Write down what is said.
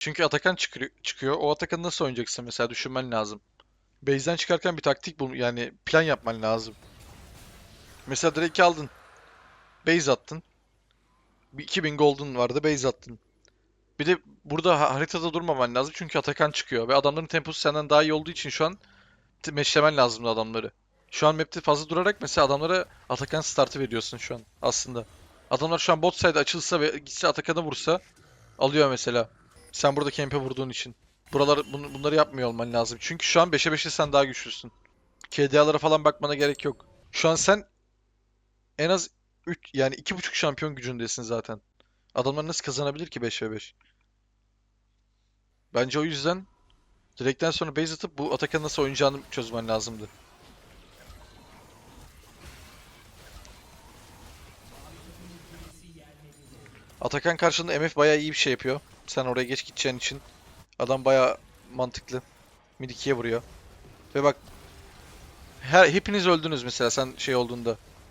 Çünkü Atakan çıkıyor, çıkıyor. O Atakan'ı nasıl oynayacaksın mesela düşünmen lazım. Base'den çıkarken bir taktik bul yani plan yapman lazım. Mesela Drake'i aldın. Base attın. Bir 2000 gold'un vardı base attın. Bir de burada ha- haritada durmaman lazım çünkü Atakan çıkıyor ve adamların temposu senden daha iyi olduğu için şu an meşlemen lazım adamları. Şu an map'te fazla durarak mesela adamlara Atakan startı veriyorsun şu an aslında. Adamlar şu an bot side açılsa ve gitse Atakan'a vursa alıyor mesela. Sen burada camp'e vurduğun için. Buralar bunu- bunları yapmıyor olman lazım. Çünkü şu an 5'e 5'e sen daha güçlüsün. KDA'lara falan bakmana gerek yok. Şu an sen en az 3 yani 2.5 şampiyon gücündesin zaten. Adamlar nasıl kazanabilir ki 5 ve 5? Bence o yüzden direkten sonra base atıp bu Atakan'ın nasıl oynayacağını çözmen lazımdı. Atakan karşında MF bayağı iyi bir şey yapıyor. Sen oraya geç gideceğin için. Adam bayağı mantıklı. Mid 2'ye vuruyor. Ve bak her hepiniz öldünüz mesela sen şey olduğunda.